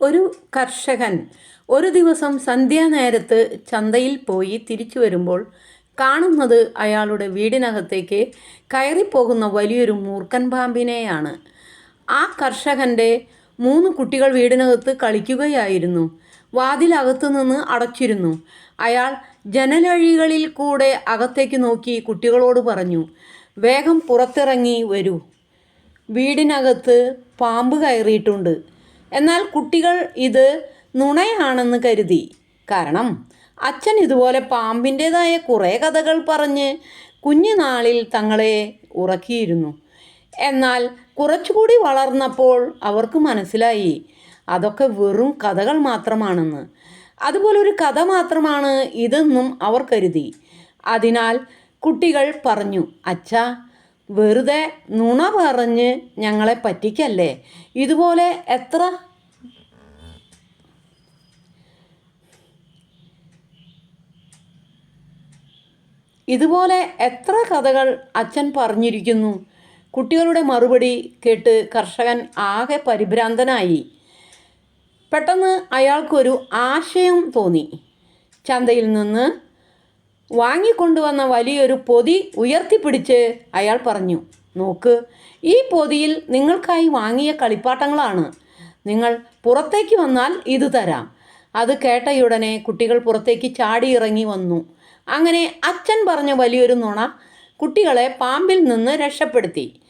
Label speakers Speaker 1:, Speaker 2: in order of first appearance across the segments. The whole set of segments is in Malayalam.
Speaker 1: ഒരു കർഷകൻ ഒരു ദിവസം സന്ധ്യാനേരത്ത് ചന്തയിൽ പോയി തിരിച്ചു വരുമ്പോൾ കാണുന്നത് അയാളുടെ വീടിനകത്തേക്ക് കയറിപ്പോകുന്ന വലിയൊരു മൂർക്കൻ പാമ്പിനെയാണ്. ആ കർഷകന്റെ മൂന്ന് കുട്ടികൾ വീടിനകത്ത് കളിക്കുകയായിരുന്നു. വാതിലകത്തു നിന്ന് അടച്ചിരുന്നു. അയാൾ ജനലഴികളിൽ കൂടെ അകത്തേക്ക് നോക്കി കുട്ടികളോട് പറഞ്ഞു വേഗം പുറത്തിറങ്ങി വരൂ. വീടിനകത്ത് പാമ്പ് കയറിയിട്ടുണ്ട്. എന്നാൽ കുട്ടികൾ ഇത് നുണയാണെന്ന് കരുതി. കാരണം അച്ഛൻ ഇതുപോലെ പാമ്പിന്റേതായ കുറേ കഥകൾ പറഞ്ഞ് കുഞ്ഞുനാളിൽ തങ്ങളെ ഉറക്കിയിരുന്നു. എന്നാൽ കുറച്ചുകൂടി വളർന്നപ്പോൾ അവർക്ക് മനസ്സിലായി അതൊക്കെ വെറും കഥകൾ മാത്രമാണെന്ന്. അതുപോലെ ഒരു കഥ മാത്രമാണ് ഇതെന്നും അവർ കരുതി. അതിനാൽ കുട്ടികൾ പറഞ്ഞു അച്ഛാ വെറുതെ നുണ പറഞ്ഞ് ഞങ്ങളെ പറ്റിക്കല്ലേ? ഇതുപോലെ എത്ര? ഇതുപോലെ എത്ര കഥകൾ അച്ഛൻ പറഞ്ഞിരിക്കുന്നു? കുട്ടികളുടെ മറുപടി കേട്ട് കർഷകൻ ആകെ പരിഭ്രാന്തനായി. പെട്ടെന്ന് അയാൾക്കൊരു ആശയം തോന്നി. ചന്തയിൽ നിന്ന് വാങ്ങിക്കൊണ്ടുവന്ന വലിയൊരു പൊതി ഉയർത്തിപ്പിടിച്ച് അയാൾ പറഞ്ഞു നോക്ക് ഈ പൊതിയിൽ നിങ്ങൾക്കായി വാങ്ങിയ കളിപ്പാട്ടങ്ങളാണ്. നിങ്ങൾ പുറത്തേക്ക് വന്നാൽ ഇത് തരാം. അത് കേട്ടയുടനെ കുട്ടികൾ പുറത്തേക്ക് ചാടി ഇറങ്ങി വന്നു. അങ്ങനെ അച്ഛൻ പറഞ്ഞ വലിയൊരു നുണ കുട്ടികളെ പാമ്പിൽ നിന്ന് രക്ഷപ്പെടുത്തി.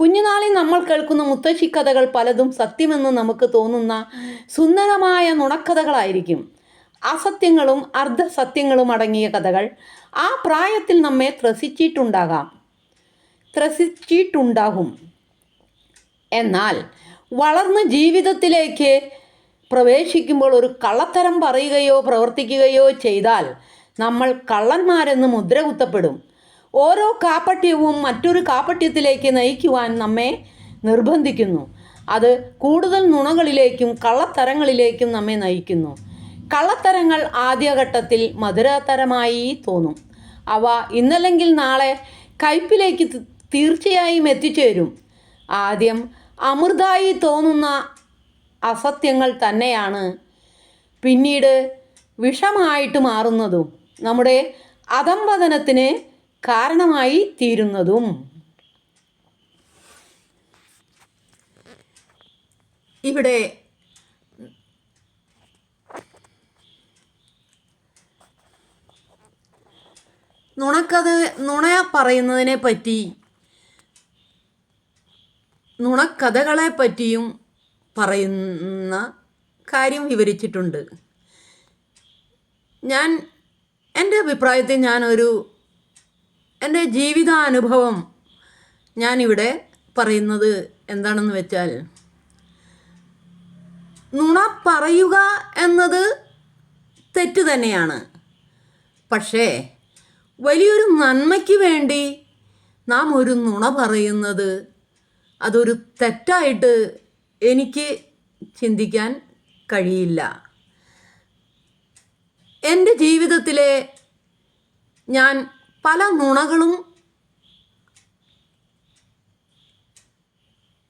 Speaker 1: കുഞ്ഞുനാളിൽ നമ്മൾ കേൾക്കുന്ന മുത്തശ്ശി കഥകൾ പലതും സത്യമെന്ന് നമുക്ക് തോന്നുന്ന സുന്ദരമായ നുണക്കഥകളായിരിക്കും. അസത്യങ്ങളും അർദ്ധസത്യങ്ങളും അടങ്ങിയ കഥകൾ ആ പ്രായത്തിൽ നമ്മെ ത്രസിച്ചിട്ടുണ്ടാകാം. ത്രസിച്ചിട്ടുണ്ടാകും. എന്നാൽ വളർന്ന് ജീവിതത്തിലേക്ക് പ്രവേശിക്കുമ്പോൾ ഒരു കള്ളത്തരം പറയുകയോ പ്രവർത്തിക്കുകയോ ചെയ്താൽ നമ്മൾ കള്ളന്മാരെന്ന് മുദ്ര കുത്തപ്പെടും. ഓരോ കാപ്പട്യവും മറ്റൊരു കാപ്പട്യത്തിലേക്ക് നയിക്കുവാൻ നമ്മെ നിർബന്ധിക്കുന്നു. അത് കൂടുതൽ നുണകളിലേക്കും കള്ളത്തരങ്ങളിലേക്കും നമ്മെ നയിക്കുന്നു. കള്ളത്തരങ്ങൾ ആദ്യഘട്ടത്തിൽ മധുരതരമായി തോന്നും. അവ ഇന്നല്ലെങ്കിൽ നാളെ കയ്പിലേക്ക് തീർച്ചയായും എത്തിച്ചേരും. ആദ്യം അമൃതായി തോന്നുന്ന അസത്യങ്ങൾ തന്നെയാണ്. പിന്നീട് വിഷമായിട്ട് മാറുന്നതും നമ്മുടെ അധംപതനത്തിന് കാരണമായി തീരുന്നതും. ഇവിടെ നുണക്കഥ നുണ പറയുന്നതിനെ പറ്റി നുണക്കഥകളെ പറ്റിയും പറയുന്ന കാര്യം വിവരിച്ചിട്ടുണ്ട്. ഞാൻ എന്റെ അഭിപ്രായത്തിൽ ഞാനൊരു എന്റെ ജീവിതാനുഭവം ഞാനിവിടെ പറയുന്നത് എന്താണെന്ന് വെച്ചാൽ നുണ പറയുക എന്നത് തെറ്റ് തന്നെയാണ്. പക്ഷേ വലിയൊരു നന്മയ്ക്ക് വേണ്ടി നാം ഒരു നുണ പറയുന്നത് അതൊരു തെറ്റായിട്ട് എനിക്ക് ചിന്തിക്കാൻ കഴിയില്ല. എന്റെ ജീവിതത്തിലെ ഞാൻ പല നുണകളും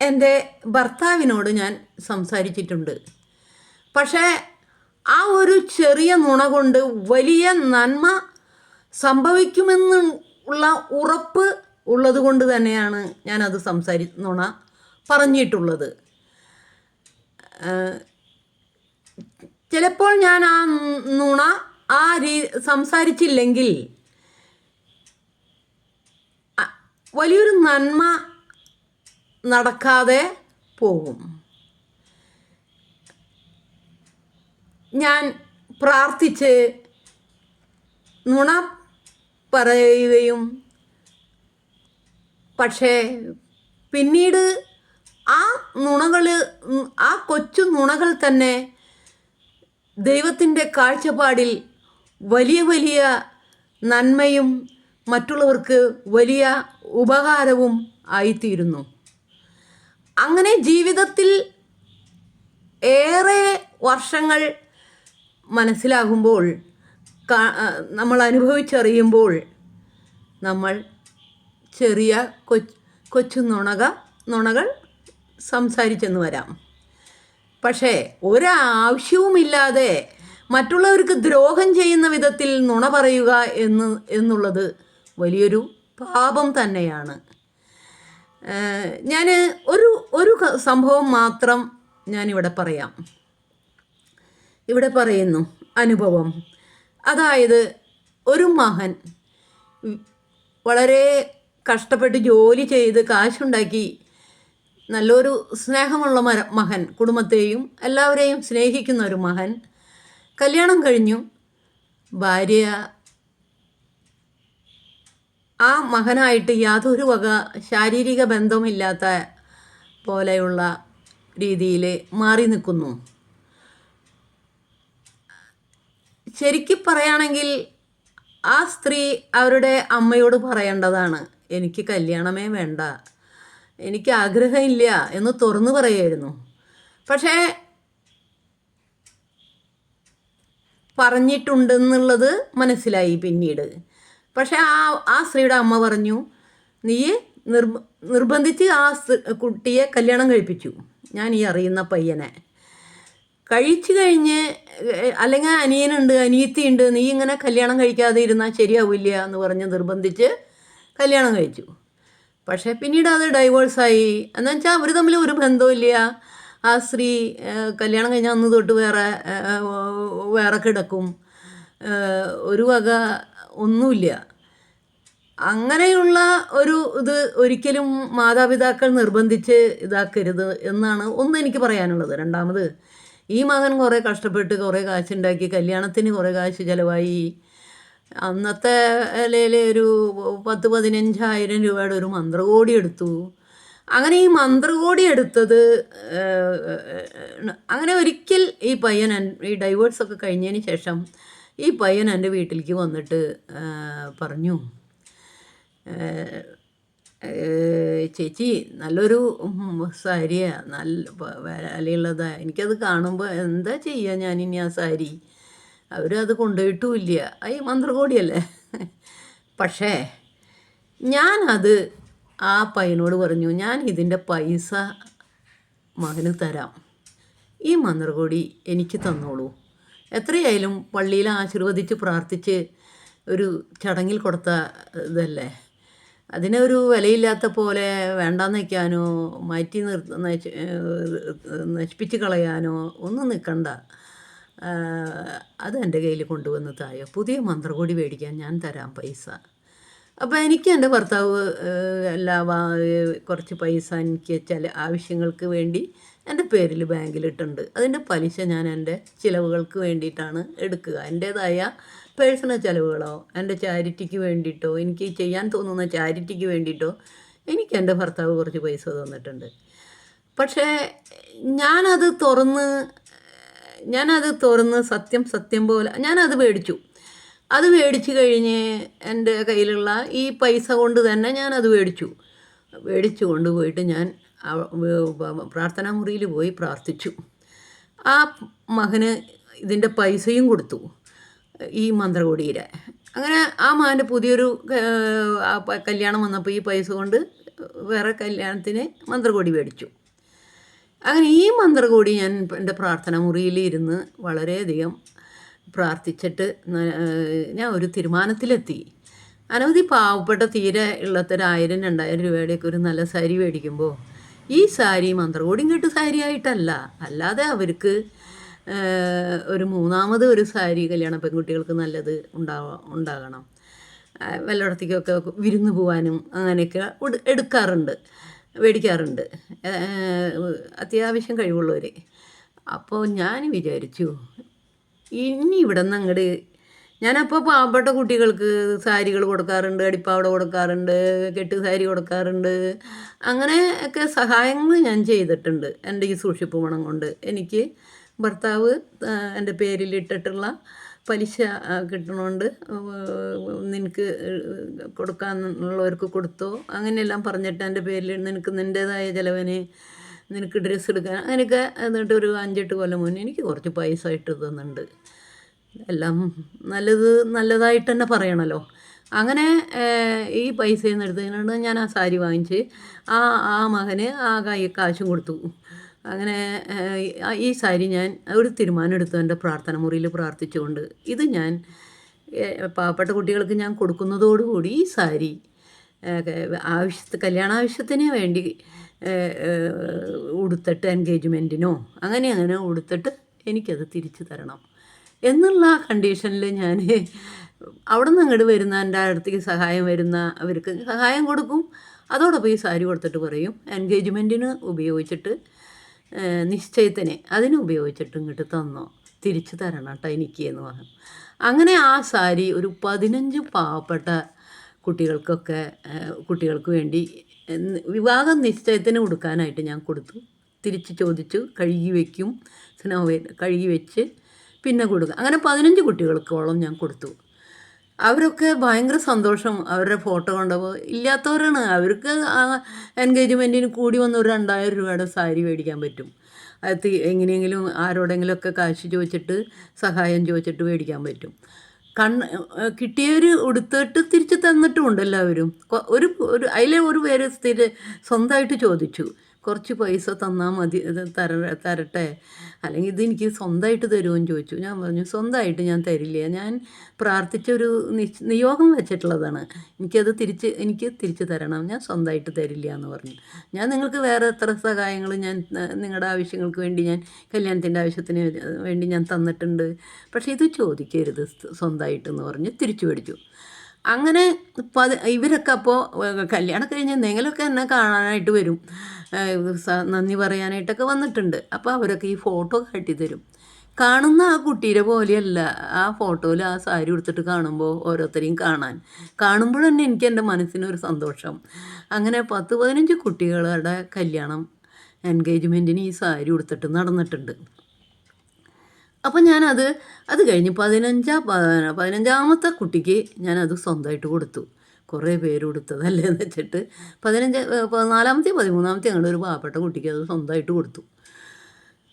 Speaker 1: എന്റെ ഭർത്താവിനോട് ഞാൻ സംസാരിച്ചിട്ടുണ്ട്. പക്ഷേ ആ ഒരു ചെറിയ നുണ കൊണ്ട് വലിയ നന്മ സംഭവിക്കുമെന്ന് ഉള്ള ഉറപ്പ് ഉള്ളത് കൊണ്ട് തന്നെയാണ് ഞാനത് സംസാരി നുണ പറഞ്ഞിട്ടുള്ളത്. ചിലപ്പോൾ ഞാൻ ആ നുണ ആ രീ സംസാരിച്ചില്ലെങ്കിൽ വലിയൊരു നന്മ നടക്കാതെ പോകും. ഞാൻ പ്രാർത്ഥിച്ച് നുണ പറയുകയും പക്ഷേ പിന്നീട് ആ നുണകൾ ആ കൊച്ചു നുണകൾ തന്നെ ദൈവത്തിന്റെ കാഴ്ചപ്പാടിൽ വലിയ വലിയ നന്മയും മറ്റുള്ളവർക്ക് വലിയ ഉപകാരവും ആയിത്തീരുന്നു. അങ്ങനെ ജീവിതത്തിൽ ഏറെ വർഷങ്ങൾ മനസ്സിലാകുമ്പോൾ നമ്മൾ അനുഭവിച്ചറിയുമ്പോൾ നമ്മൾ ചെറിയ കൊച്ചു കൊച്ചു നുണക നുണകൾ സംസാരിച്ചെന്ന് വരാം. പക്ഷേ ഒരാവശ്യവുമില്ലാതെ മറ്റുള്ളവർക്ക് ദ്രോഹം ചെയ്യുന്ന വിധത്തിൽ നുണ പറയുക എന്ന് എന്നുള്ളത് വലിയൊരു പാപം തന്നെയാണ്. ഞാൻ ഒരു ഒരു സംഭവം മാത്രം ഞാനിവിടെ പറയാം. ഇവിടെ പറയുന്നു അനുഭവം. അതായത് ഒരു മഹൻ വളരെ കഷ്ടപ്പെട്ട് ജോലി ചെയ്ത് കാശുണ്ടാക്കി നല്ലൊരു സ്നേഹമുള്ള മര മകൻ കുടുംബത്തെയും എല്ലാവരെയും സ്നേഹിക്കുന്ന ഒരു മകൻ. കല്യാണം കഴിഞ്ഞു. ഭാര്യ ആ മകനായിട്ട് യാതൊരു വക ശാരീരിക ബന്ധമില്ലാത്ത പോലെയുള്ള രീതിയിൽ മാറി നിൽക്കുന്നു. ശരിക്കും പറയുകയാണെങ്കിൽ ആ സ്ത്രീ അവരുടെ അമ്മയോട് പറയേണ്ടതാണ്. എനിക്ക് കല്യാണമേ വേണ്ട. എനിക്ക് ആഗ്രഹമില്ല എന്ന് തുറന്നു പറയായിരുന്നു പക്ഷേ പറഞ്ഞിട്ടുണ്ടെന്നുള്ളത് മനസ്സിലായി പിന്നീട്. പക്ഷേ ആ ആ സ്ത്രീയുടെ അമ്മ പറഞ്ഞു നീ നിർബ നിർബന്ധിച്ച് ആ കുട്ടിയെ കല്യാണം കഴിപ്പിച്ചു. ഞാൻ ഈ അറിയുന്ന പയ്യനെ. കഴിച്ചു കഴിഞ്ഞ് അല്ലെങ്കിൽ അനിയനുണ്ട് അനിയത്തിയുണ്ട് നീ ഇങ്ങനെ കല്യാണം കഴിക്കാതെ ഇരുന്നാൽ ശരിയാവില്ല എന്ന് പറഞ്ഞ് നിർബന്ധിച്ച് കല്യാണം കഴിച്ചു. പക്ഷേ പിന്നീട് അത് ഡൈവേഴ്സായി എന്ന് വെച്ചാൽ അവർ തമ്മിൽ ഒരു ബന്ധമില്ല ആ സ്ത്രീ കല്യാണം കഴിഞ്ഞ അന്ന് തൊട്ട് വേറെ വേറെ കിടക്കും. ഒരു വക ഒന്നുമില്ല. അങ്ങനെയുള്ള ഒരു ഇത് ഒരിക്കലും മാതാപിതാക്കൾ നിർബന്ധിച്ച് ഇതാക്കരുത് എന്നാണ് ഒന്ന് എനിക്ക് പറയാനുള്ളത്. രണ്ടാമത് ഈ മകൻ കുറേ കഷ്ടപ്പെട്ട് കുറേ കാശുണ്ടാക്കി കല്യാണത്തിന് കുറേ കാശ് ചിലവായി. അന്നത്തെ നിലയിൽ ഒരു പത്ത് പതിനഞ്ചായിരം രൂപയുടെ ഒരു മന്ത്രകോടി എടുത്തു. അങ്ങനെ ഈ മന്ത്രകോടി എടുത്തത് അങ്ങനെ ഒരിക്കൽ ഈ പയ്യൻ ഈ ഡൈവേഴ്സൊക്കെ കഴിഞ്ഞതിന് ശേഷം ഈ പയ്യൻ എന്റെ വീട്ടിലേക്ക് വന്നിട്ട് പറഞ്ഞു. ചേച്ചി നല്ലൊരു സാരിയാണ് നല്ല വിലയുള്ളതാണ് വിലയുള്ളതാ എനിക്കത് കാണുമ്പോൾ എന്താ ചെയ്യുക ഞാനിനി ആ സാരി? അവരത് കൊണ്ടുപോയിട്ടുമില്ല. ഐ മന്ത്രകോടിയല്ലേ? പക്ഷേ ഞാനത് ആ പയ്യനോട് പറഞ്ഞു ഞാൻ ഇതിന്റെ പൈസ മകന് തരാം. ഈ മന്ത്രകോടി എനിക്ക് തന്നോളൂ. എത്രയായാലും പള്ളിയിൽ ആശീർവദിച്ച് പ്രാർത്ഥിച്ച് ഒരു ചടങ്ങിൽ കൊടുത്ത ഇതല്ലേ? അതിനൊരു വിലയില്ലാത്ത പോലെ വേണ്ടാന്ന് വയ്ക്കാനോ മാറ്റി നശിപ്പിച്ച് കളയാനോ ഒന്നും നിൽക്കണ്ട അത് എന്റെ കയ്യിൽ കൊണ്ടുവന്ന് തായോ. പുതിയ മന്ത്രകോടി മേടിക്കാൻ ഞാൻ തരാം പൈസ. അപ്പോൾ എനിക്ക് എന്റെ ഭർത്താവ് എല്ലാ കുറച്ച് പൈസ എനിക്ക് ചില ആവശ്യങ്ങൾക്ക് വേണ്ടി എന്റെ പേരിൽ ബാങ്കിലിട്ടുണ്ട്. അതിന്റെ പലിശ ഞാൻ എന്റെ ചിലവുകൾക്ക് വേണ്ടിയിട്ടാണ് എടുക്കുക. എന്റേതായ പേഴ്സണൽ ചിലവുകളോ എന്റെ ചാരിറ്റിക്ക് വേണ്ടിയിട്ടോ എനിക്ക് ചെയ്യാൻ തോന്നുന്ന ചാരിറ്റിക്ക് വേണ്ടിയിട്ടോ എനിക്ക് എന്റെ ഭർത്താവ് കുറച്ച് പൈസ തന്നിട്ടുണ്ട്. പക്ഷേ ഞാനത് തുറന്ന് ഞാനത് തുറന്ന് സത്യം സത്യം പോലെ ഞാനത് മേടിച്ചു. അത് മേടിച്ച് കഴിഞ്ഞ് എന്റെ കയ്യിലുള്ള ഈ പൈസ കൊണ്ട് തന്നെ ഞാനത് മേടിച്ചു. മേടിച്ചു കൊണ്ടുപോയിട്ട് ഞാൻ പ്രാർത്ഥനാ മുറിയിൽ പോയി പ്രാർത്ഥിച്ചു. ആ മകന് ഇതിന്റെ പൈസയും കൊടുത്തു. ഈ മന്ത്രകോടിയുടെ. അങ്ങനെ ആ മാന്റെ പുതിയൊരു കല്യാണം വന്നപ്പോൾ ഈ പൈസ കൊണ്ട് വേറെ കല്യാണത്തിന് മന്ത്രകോടി മേടിച്ചു. അങ്ങനെ ഈ മന്ത്രകോടി ഞാൻ എന്റെ പ്രാർത്ഥന മുറിയിൽ ഇരുന്ന് വളരെയധികം പ്രാർത്ഥിച്ചിട്ട് ഞാൻ ഒരു തീരുമാനത്തിലെത്തി. അനവധി പാവപ്പെട്ട തീരെ ഉള്ളത്തൊരായിരം രണ്ടായിരം രൂപയുടെയൊക്കെ ഒരു നല്ല സാരി മേടിക്കുമ്പോൾ ഈ സാരി മന്ത്രകോടിയും കേട്ട് സാരി ആയിട്ടല്ല അല്ലാതെ അവർക്ക് ഒരു മൂന്നാമത് ഒരു സാരി കല്യാണ പെൺകുട്ടികൾക്ക് നല്ലത് ഉണ്ടാവാ ഉണ്ടാകണം. വല്ലയിടത്തേക്കൊക്കെ വിരുന്ന് പോകാനും അങ്ങനെയൊക്കെ എടുക്കാറുണ്ട് മേടിക്കാറുണ്ട്. അത്യാവശ്യം കഴിവുള്ളവർ അപ്പോൾ ഞാൻ വിചാരിച്ചു ഇനി ഇവിടെ നിന്ന് അങ്ങോട്ട് ഞാനപ്പോൾ പാവപ്പെട്ട കുട്ടികൾക്ക് സാരികൾ കൊടുക്കാറുണ്ട് അടിപ്പാവട കൊടുക്കാറുണ്ട് കെട്ട് സാരി കൊടുക്കാറുണ്ട്. അങ്ങനെ ഒക്കെ സഹായങ്ങൾ ഞാൻ ചെയ്തിട്ടുണ്ട് എന്റെ ഈ സൂക്ഷിപ്പ് പണം കൊണ്ട്. എനിക്ക് ഭർത്താവ് എന്റെ പേരിലിട്ടിട്ടുള്ള പലിശ കിട്ടണോണ്ട് നിനക്ക് കൊടുക്കാനുള്ളവർക്ക് കൊടുത്തോ? അങ്ങനെയെല്ലാം പറഞ്ഞിട്ട് എന്റെ പേരിൽ നിനക്ക് നിന്റേതായ ചിലവിന് നിനക്ക് ഡ്രസ്സ് എടുക്കാൻ അങ്ങനെയൊക്കെ എന്നിട്ട് ഒരു അഞ്ചെട്ട് കൊല്ലം മുന്നേ എനിക്ക് കുറച്ച് പൈസ ഇട്ട് തന്നിട്ടുണ്ട്. എല്ലാം നല്ലത് നല്ലതായിട്ട് തന്നെ പറയണല്ലോ. അങ്ങനെ ഈ പൈസ എന്നെടുത്തതിനോട് ഞാൻ ആ സാരി വാങ്ങിച്ച് ആ ആ മകന് ആ കൈ കാശും കൊടുത്തു. അങ്ങനെ ഈ സാരി ഞാൻ ഒരു തീരുമാനം എടുത്തു എന്റെ പ്രാർത്ഥന മുറിയിൽ പ്രാർത്ഥിച്ചുകൊണ്ട്. ഇത് ഞാൻ പാവപ്പെട്ട കുട്ടികൾക്ക് ഞാൻ കൊടുക്കുന്നതോടുകൂടി ഈ സാരി ആവശ്യത്തെ കല്യാണാവശ്യത്തിന് വേണ്ടി ഉടുത്തിട്ട് എൻഗേജ്മെന്റിനോ അങ്ങനെ അങ്ങനെ ഉടുത്തിട്ട് എനിക്കത് തിരിച്ചു തരണം. എന്നുള്ള കണ്ടീഷനിൽ ഞാൻ അവിടെ നിന്ന് അങ്ങോട്ട് വരുന്ന എന്റെ അടുത്തേക്ക് സഹായം വരുന്ന അവർക്ക് സഹായം കൊടുക്കും. അതോടൊപ്പം ഈ സാരി കൊടുത്തിട്ട് പറയും എൻഗേജ്മെന്റിന് ഉപയോഗിച്ചിട്ട് നിശ്ചയത്തിന് അതിന് ഉപയോഗിച്ചിട്ട് ഇങ്ങോട്ട് തന്നോ? തിരിച്ചു തരണം കേട്ടോ എനിക്ക് എന്ന് പറഞ്ഞു. അങ്ങനെ ആ സാരി ഒരു പതിനഞ്ച് പാവപ്പെട്ട കുട്ടികൾക്കൊക്കെ കുട്ടികൾക്ക് വേണ്ടി വിവാഹം നിശ്ചയത്തിന് കൊടുക്കാനായിട്ട് ഞാൻ കൊടുത്തു. തിരിച്ച് ചോദിച്ചു കഴുകി വയ്ക്കും സ്നോ കഴുകി വെച്ച് പിന്നെ കൊടുക്കും. അങ്ങനെ പതിനഞ്ച് കുട്ടികൾക്കോളം ഞാൻ കൊടുത്തു. അവരൊക്കെ ഭയങ്കര സന്തോഷം അവരുടെ ഫോട്ടോ കണ്ടപ്പോൾ ഇല്ലാത്തവരാണ്. അവർക്ക് എൻഗേജ്മെന്റിന് കൂടി വന്ന ഒരു രണ്ടായിരം രൂപയുടെ സാരി മേടിക്കാൻ പറ്റും. അത് എങ്ങനെയെങ്കിലും എങ്ങനെയെങ്കിലും ആരോടെങ്കിലുമൊക്കെ കാശ് ചോദിച്ചിട്ട് സഹായം ചോദിച്ചിട്ട് മേടിക്കാൻ പറ്റും. കണ്ണ് കിട്ടിയവർ ഉടുത്തിട്ട് തിരിച്ച് തന്നിട്ടുമുണ്ട് എല്ലാവരും. ഒരു ഒരു അതിലെ ഒരു പേര് സ്ഥിര സ്വന്തമായിട്ട് ചോദിച്ചു. കുറച്ച് പൈസ തന്നാൽ മതി തര തരട്ടെ. അല്ലെങ്കിൽ ഇതെനിക്ക് സ്വന്തമായിട്ട് തരുമെന്ന് ചോദിച്ചു. ഞാൻ പറഞ്ഞു സ്വന്തമായിട്ട് ഞാൻ തരില്ല. ഞാൻ പ്രാർത്ഥിച്ചൊരു നിയോഗം വെച്ചിട്ടുള്ളതാണ്. എനിക്കത് തിരിച്ച് എനിക്ക് തിരിച്ച് തരണം. ഞാൻ സ്വന്തമായിട്ട് തരില്ല എന്ന് പറഞ്ഞു. ഞാൻ നിങ്ങൾക്ക് വേറെ എത്ര സഹായങ്ങൾ ഞാൻ നിങ്ങളുടെ ആവശ്യങ്ങൾക്ക് വേണ്ടി ഞാൻ കല്യാണത്തിന്റെ ആവശ്യത്തിന് വേണ്ടി ഞാൻ തന്നിട്ടുണ്ട്. പക്ഷേ ഇത് ചോദിക്കരുത് സ്വന്തമായിട്ടെന്ന് പറഞ്ഞ് തിരിച്ചു മേടിച്ചു. അങ്ങനെ പത് ഇവരൊക്കെ അപ്പോൾ കല്യാണം കഴിഞ്ഞ് എന്തെങ്കിലുമൊക്കെ എന്നെ കാണാനായിട്ട് വരും. നന്ദി പറയാനായിട്ടൊക്കെ വന്നിട്ടുണ്ട്. അപ്പോൾ അവരൊക്കെ ഈ ഫോട്ടോ കാട്ടിത്തരും. കാണുന്ന ആ കുട്ടീരെ പോലെയല്ല ആ ഫോട്ടോയിൽ ആ സാരി ഉടുത്തിട്ട് കാണുമ്പോൾ ഓരോരുത്തരെയും കാണാൻ. കാണുമ്പോൾ തന്നെ എനിക്ക് എന്റെ മനസ്സിനൊരു സന്തോഷം. അങ്ങനെ പത്ത് പതിനഞ്ച് കുട്ടികളുടെ കല്യാണം എൻഗേജ്മെന്റിന് ഈ സാരി ഉടുത്തിട്ട് നടന്നിട്ടുണ്ട്. അപ്പം ഞാനത് അത് കഴിഞ്ഞ് പതിനഞ്ചാ പതിനഞ്ചാമത്തെ കുട്ടിക്ക് ഞാനത് സ്വന്തമായിട്ട് കൊടുത്തു. കുറേ പേര് കൊടുത്തതല്ലേ എന്ന് വെച്ചിട്ട്. പതിനഞ്ച് പതിനാലാമത്തെയും പതിനാലാമത്തെ പതിമൂന്നാമത്തെ അങ്ങനെ ഒരു പാവപ്പെട്ട കുട്ടിക്ക് അത് സ്വന്തമായിട്ട് കൊടുത്തു.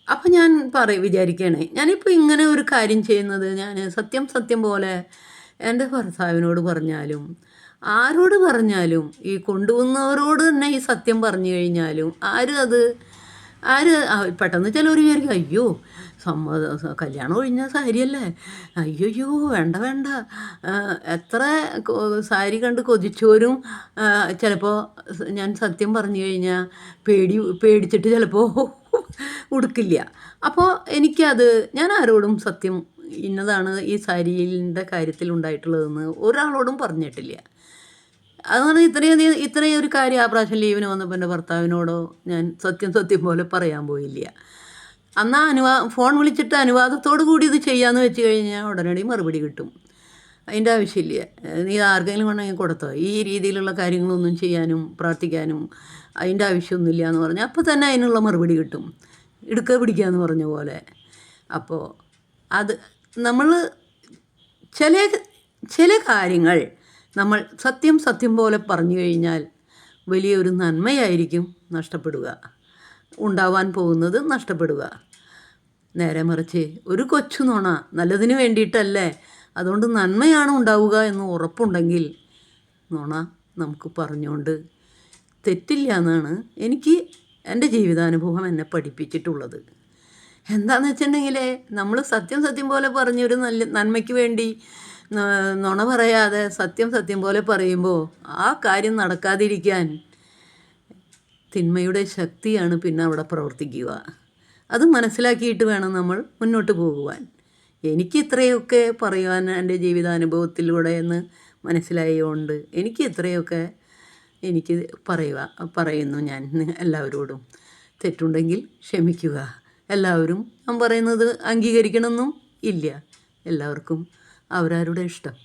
Speaker 1: അപ്പം ഞാൻ പറയും വിചാരിക്കണേ ഞാനിപ്പോൾ ഇങ്ങനെ ഒരു കാര്യം ചെയ്യുന്നത് ഞാൻ സത്യം സത്യം പോലെ എന്റെ ഭർത്താവിനോട് പറഞ്ഞാലും ആരോട് പറഞ്ഞാലും ഈ കൊണ്ടുവന്നവരോട് തന്നെ ഈ സത്യം പറഞ്ഞു കഴിഞ്ഞാലും ആരും അത് ആര്? പെട്ടെന്ന് ചിലവർ വിചാരിക്കും അയ്യോ സമ്മത സ- കല്യാണം ഒഴിഞ്ഞ സാരിയല്ലേ? അയ്യോ വേണ്ട വേണ്ട. എത്ര സാരി കണ്ട് കൊതിച്ചോരും. ചിലപ്പോൾ ഞാൻ സത്യം പറഞ്ഞു കഴിഞ്ഞാൽ പേടി പേടിച്ചിട്ട് ചിലപ്പോൾ ഉടുക്കില്ല. അപ്പോൾ എനിക്കത് ഞാൻ ആരോടും സത്യം ഇന്നതാണ് ഈ സാരിയുടെ കാര്യത്തിൽ ഉണ്ടായിട്ടുള്ളതെന്ന് ഒരാളോടും പറഞ്ഞിട്ടില്ല. അതുകൊണ്ട് ഇത്രയും അധികം ഇത്രയും ഒരു കാര്യം ആ പ്രാവശ്യം ലീവിന് വന്നപ്പോൾ എന്റെ ഭർത്താവിനോടോ ഞാൻ സത്യം സത്യം പോലെ പറയാൻ പോയില്ല. അന്നാ അനുവാ ഫോൺ വിളിച്ചിട്ട് അനുവാദത്തോടു കൂടി ഇത് ചെയ്യാമെന്ന് വെച്ച് കഴിഞ്ഞാൽ ഉടനടി മറുപടി കിട്ടും. അതിന്റെ ആവശ്യമില്ല. നീ ആർക്കെങ്കിലും കൊണ്ടെങ്കിൽ കൊടുത്തോ. ഈ രീതിയിലുള്ള കാര്യങ്ങളൊന്നും ചെയ്യാനും പ്രാർത്ഥിക്കാനും അതിന്റെ ആവശ്യമൊന്നുമില്ല എന്ന് പറഞ്ഞാൽ അപ്പോൾ തന്നെ അതിനുള്ള മറുപടി കിട്ടും. ഇടുക്ക പിടിക്കാന്ന് പറഞ്ഞ പോലെ. അപ്പോൾ അത് നമ്മൾ ചില ചില കാര്യങ്ങൾ നമ്മൾ സത്യം സത്യം പോലെ പറഞ്ഞു കഴിഞ്ഞാൽ വലിയൊരു നന്മയായിരിക്കും നഷ്ടപ്പെടുക. ഉണ്ടാവാൻ പോകുന്നത് നഷ്ടപ്പെടുക. നേരെ മറിച്ച് ഒരു കൊച്ചു നുണ നല്ലതിന് വേണ്ടിയിട്ടല്ലേ? അതുകൊണ്ട് നന്മയാണ് ഉണ്ടാവുക എന്ന് ഉറപ്പുണ്ടെങ്കിൽ നുണ നമുക്ക് പറഞ്ഞുകൊണ്ട് തെറ്റില്ല എന്നാണ് എനിക്ക് എന്റെ ജീവിതാനുഭവം എന്നെ പഠിപ്പിച്ചിട്ടുള്ളത്. എന്താണെന്ന് വെച്ചിട്ടുണ്ടെങ്കിൽ നമ്മൾ സത്യം സത്യം പോലെ പറഞ്ഞൊരു നല്ല നന്മയ്ക്ക് വേണ്ടി നുണ പറയാതെ സത്യം സത്യം പോലെ പറയുമ്പോൾ ആ കാര്യം നടക്കാതിരിക്കാൻ തിന്മയുടെ ശക്തിയാണ് പിന്നെ അവിടെ പ്രവർത്തിക്കുക. അത് മനസ്സിലാക്കിയിട്ട് വേണം നമ്മൾ മുന്നോട്ട് പോകുവാൻ. എനിക്ക് ഇത്രയൊക്കെ പറയുവാൻ എന്റെ ജീവിതാനുഭവത്തിലൂടെ എന്ന് മനസ്സിലായതുകൊണ്ട് എനിക്ക് ഇത്രയൊക്കെ എനിക്ക് പറയുക പറയുന്നു ഞാൻ എല്ലാവരോടും. തെറ്റുണ്ടെങ്കിൽ ക്ഷമിക്കുക. എല്ലാവരും ഞാൻ പറയുന്നത് അംഗീകരിക്കണമെന്നും ഇല്ല. എല്ലാവർക്കും അവരവരുടെ ഇഷ്ടം.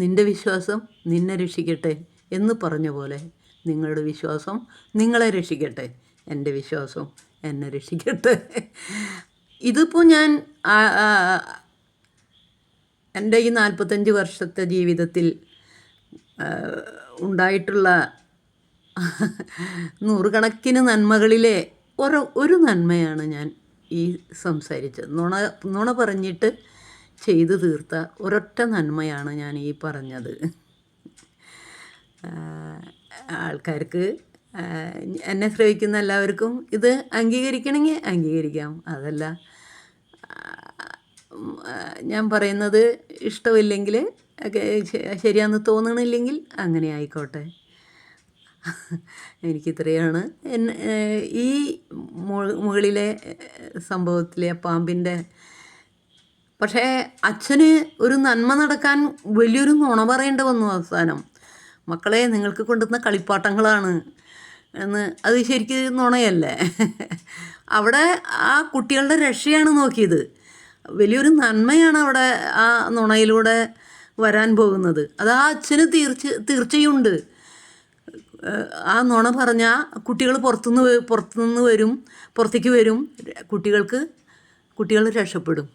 Speaker 1: നിന്റെ വിശ്വാസം നിന്നെ രക്ഷിക്കട്ടെ എന്ന് പറഞ്ഞ പോലെ നിങ്ങളുടെ വിശ്വാസം നിങ്ങളെ രക്ഷിക്കട്ടെ. എന്റെ വിശ്വാസം എന്നെ രക്ഷിക്കട്ടെ. ഇതിപ്പോൾ ഞാൻ എന്റെ ഈ നാൽപ്പത്തഞ്ച് വർഷത്തെ ജീവിതത്തിൽ ഉണ്ടായിട്ടുള്ള നൂറുകണക്കിന് നന്മകളിലെ ഒരു ഒരു നന്മയാണ് ഞാൻ ഈ സംസാരിച്ചത്. നുണ നുണ പറഞ്ഞിട്ട് ചെയ്തു തീർത്ത ഒരൊറ്റ നന്മയാണ് ഞാൻ ഈ പറഞ്ഞത്. ആൾക്കാർക്ക് എന്നെ ശ്രവിക്കുന്ന എല്ലാവർക്കും ഇത് അംഗീകരിക്കണമെങ്കിൽ അംഗീകരിക്കാം. അതല്ല ഞാൻ പറയുന്നത് ഇഷ്ടമില്ലെങ്കിൽ ശരിയാണെന്ന് തോന്നണില്ലെങ്കിൽ അങ്ങനെ ആയിക്കോട്ടെ. എനിക്കിത്രയാണ് ഈ മുകളിലെ സംഭവത്തിലെ പാമ്പിന്റെ പക്ഷേ അച്ഛന് ഒരു നന്മ നടക്കാൻ വലിയൊരു നുണ പറയേണ്ടി വന്നു അവസാനം. മക്കളെ നിങ്ങൾക്ക് കൊണ്ടുവന്ന കളിപ്പാട്ടങ്ങളാണ് എന്ന്. അത് ശരിക്കും നുണയല്ലേ? അവിടെ ആ കുട്ടികളുടെ രക്ഷയാണ് നോക്കിയത്. വലിയൊരു നന്മയാണ് അവിടെ ആ നുണയിലൂടെ വരാൻ പോകുന്നത്. അത് ആ അച്ഛന് തീർച്ച തീർച്ചയുണ്ട്. ആ നുണ പറഞ്ഞാൽ കുട്ടികൾ പുറത്തുനിന്ന് പുറത്തുനിന്ന് വരും പുറത്തേക്ക് വരും. കുട്ടികൾക്ക് കുട്ടികൾ രക്ഷപ്പെടും.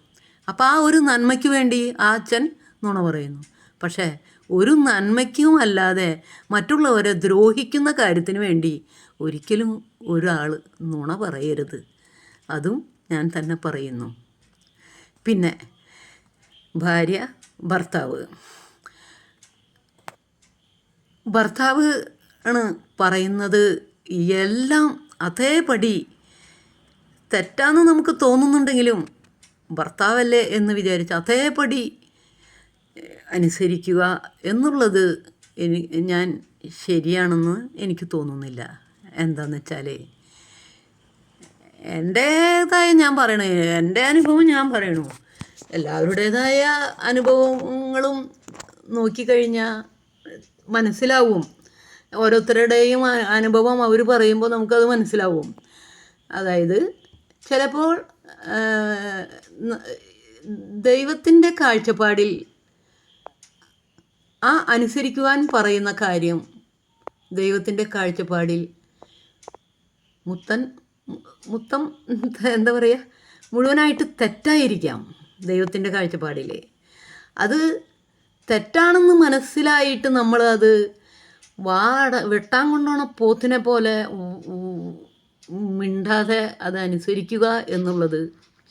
Speaker 1: അപ്പോൾ ആ ഒരു നന്മയ്ക്ക് വേണ്ടി ആ അച്ഛൻ നുണ പറയുന്നു. പക്ഷേ ഒരു നന്മയ്ക്കും അല്ലാതെ മറ്റുള്ളവരെ ദ്രോഹിക്കുന്ന കാര്യത്തിന് വേണ്ടി ഒരിക്കലും ഒരാൾ നുണ പറയരുത്. അതും ഞാൻ തന്നെ പറയുന്നു. പിന്നെ ഭാര്യ ഭർത്താവ്. ഭർത്താവ് ആണ് പറയുന്നത് എല്ലാം അതേപടി തെറ്റാന്ന് നമുക്ക് തോന്നുന്നുണ്ടെങ്കിലും ഭർത്താവല്ലേ എന്ന് വിചാരിച്ച് അതേപടി അനുസരിക്കുക എന്നുള്ളത് എനി ഞാൻ ശരിയാണെന്ന് എനിക്ക് തോന്നുന്നില്ല. എന്താന്ന് വെച്ചാൽ എന്റേതായ ഞാൻ പറയണേ എന്റെ അനുഭവം ഞാൻ പറയണു. എല്ലാവരുടേതായ അനുഭവങ്ങളും നോക്കിക്കഴിഞ്ഞാൽ മനസ്സിലാവും. ഓരോരുത്തരുടെയും അനുഭവം അവർ പറയുമ്പോൾ നമുക്കത് മനസ്സിലാവും. അതായത് ചിലപ്പോൾ ദൈവത്തിന്റെ കാഴ്ചപ്പാടിൽ ആ അനുസരിക്കുവാൻ പറയുന്ന കാര്യം ദൈവത്തിന്റെ കാഴ്ചപ്പാടിൽ മുത്തൻ മുത്തം എന്താ പറയുക മുഴുവനായിട്ട് തെറ്റായിരിക്കാം ദൈവത്തിന്റെ കാഴ്ചപ്പാടിൽ അത് തെറ്റാണെന്ന് മനസ്സിലായിട്ട് നമ്മൾ അത് വാട വെട്ടാൻ കൊണ്ടോണ പോത്തിനെ പോലെ മിണ്ടാതെ അത് അനുസരിക്കുക എന്നുള്ളത്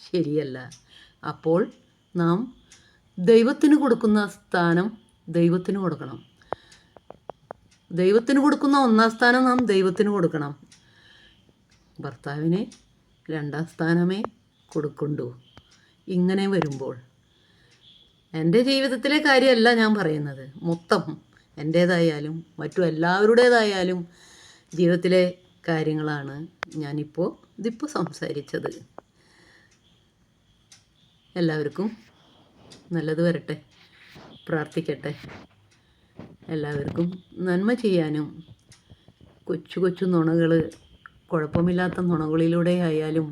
Speaker 1: ശരിയല്ല. അപ്പോൾ നാം ദൈവത്തിന് കൊടുക്കുന്ന സ്ഥാനം ദൈവത്തിന് കൊടുക്കണം. ദൈവത്തിന് കൊടുക്കുന്ന ഒന്നാം സ്ഥാനം നാം ദൈവത്തിന് കൊടുക്കണം. ഭർത്താവിനെ രണ്ടാം സ്ഥാനമേ കൊടുക്കണ്ടു. ഇങ്ങനെ വരുമ്പോൾ എന്റെ ജീവിതത്തിലെ കാര്യമല്ല ഞാൻ പറയുന്നത്. മൊത്തം എന്റേതായാലും മറ്റു എല്ലാവരുടേതായാലും ജീവിതത്തിലെ കാര്യങ്ങളാണ് ഞാനിപ്പോൾ ഇതിപ്പോൾ സംസാരിച്ചത്. എല്ലാവർക്കും നല്ലത് വരട്ടെ പ്രാർത്ഥിക്കട്ടെ. എല്ലാവർക്കും നന്മ ചെയ്യാനും കൊച്ചു കൊച്ചു നുണകൾ കുഴപ്പമില്ലാത്ത നുണകളിലൂടെ ആയാലും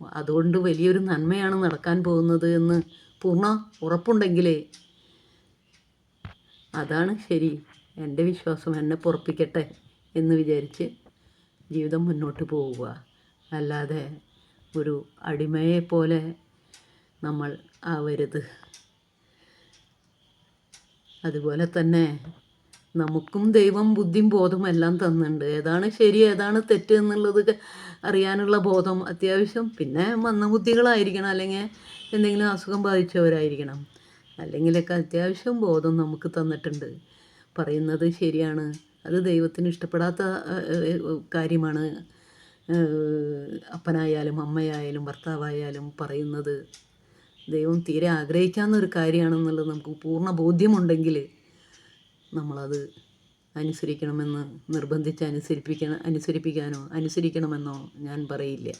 Speaker 1: അതുകൊണ്ട് വലിയൊരു നന്മയാണ് നടക്കാൻ പോകുന്നത് എന്ന് പൂർണ ഉറപ്പുണ്ടെങ്കിലേ അതാണ് ശരി. എന്റെ വിശ്വാസം എന്നെ പൊറപ്പിക്കട്ടെ എന്ന് വിചാരിച്ച് ജീവിതം മുന്നോട്ട് പോവുക. അല്ലാതെ ഒരു അടിമയെ പോലെ നമ്മൾ ആവരുത്. അതുപോലെ തന്നെ നമുക്കും ദൈവം ബുദ്ധിയും ബോധം എല്ലാം തന്നിട്ടുണ്ട്. ഏതാണ് ശരി ഏതാണ് തെറ്റ് എന്നുള്ളത് അറിയാനുള്ള ബോധം അത്യാവശ്യം. പിന്നെ മന്ദബുദ്ധികളായിരിക്കണം അല്ലെങ്കിൽ എന്തെങ്കിലും അസുഖം ബാധിച്ചവരായിരിക്കണം. അല്ലെങ്കിലൊക്കെ അത്യാവശ്യം ബോധം നമുക്ക് തന്നിട്ടുണ്ട്. പറയുന്നത് ശരിയാണ്. അത് ദൈവത്തിന് ഇഷ്ടപ്പെടാത്ത കാര്യമാണ്. അപ്പനായാലും അമ്മയായാലും ഭർത്താവായാലും പറയുന്നത്. ദൈവം തീരെ ആഗ്രഹിക്കാവുന്ന ഒരു കാര്യമാണെന്നുള്ളത് നമുക്ക് പൂർണ ബോധ്യമുണ്ടെങ്കിൽ നമ്മളത് അനുസരിക്കണമെന്ന് നിർബന്ധിച്ച് അനുസരിപ്പിക്കണം അനുസരിപ്പിക്കാനോ അനുസരിക്കണമെന്നോ ഞാൻ പറയില്ല.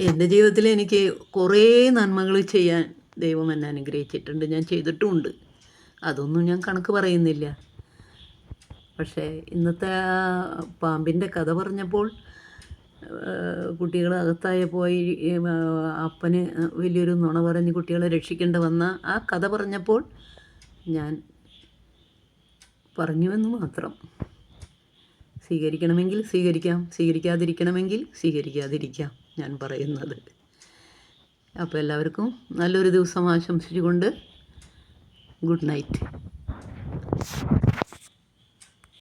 Speaker 1: എന്റെ ജീവിതത്തിൽ എനിക്ക് കുറേ നന്മകൾ ചെയ്യാൻ ദൈവം എന്നെ അനുഗ്രഹിച്ചിട്ടുണ്ട്. ഞാൻ ചെയ്തിട്ടുമുണ്ട്. അതൊന്നും ഞാൻ കണക്ക് പറയുന്നില്ല. പക്ഷേ ഇന്നത്തെ പാമ്പിന്റെ കഥ പറഞ്ഞപ്പോൾ കുട്ടികൾ അകത്തായപ്പോൾ പോയി അപ്പന് വലിയൊരു നുണ പറഞ്ഞ് കുട്ടികളെ രക്ഷിക്കേണ്ടി വന്ന ആ കഥ പറഞ്ഞപ്പോൾ ഞാൻ പറഞ്ഞുവെന്ന് മാത്രം. സ്വീകരിക്കണമെങ്കിൽ സ്വീകരിക്കാം സ്വീകരിക്കാതിരിക്കണമെങ്കിൽ സ്വീകരിക്കാതിരിക്കാം ഞാൻ പറയുന്നത്. അപ്പോൾ എല്ലാവർക്കും നല്ലൊരു ദിവസം ആശംസിച്ചുകൊണ്ട് ഗുഡ് നൈറ്റ്.